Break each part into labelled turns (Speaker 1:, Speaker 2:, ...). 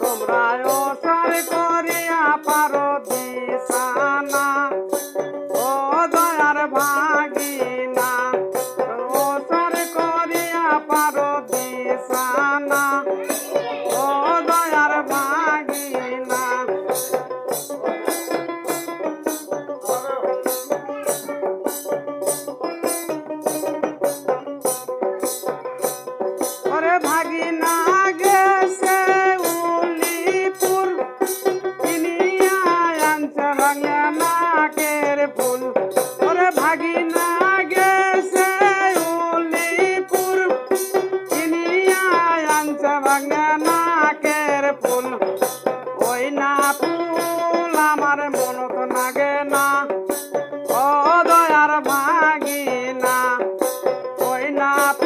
Speaker 1: তোমরা অসার করিয়া পারো দিশানা। ও দয়ার ভাগিনা, অসার করিয়া পারো দিশানা। ও দয়ার ভাগিনা। ভাগিনা। na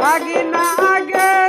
Speaker 1: ভাগিনা আগে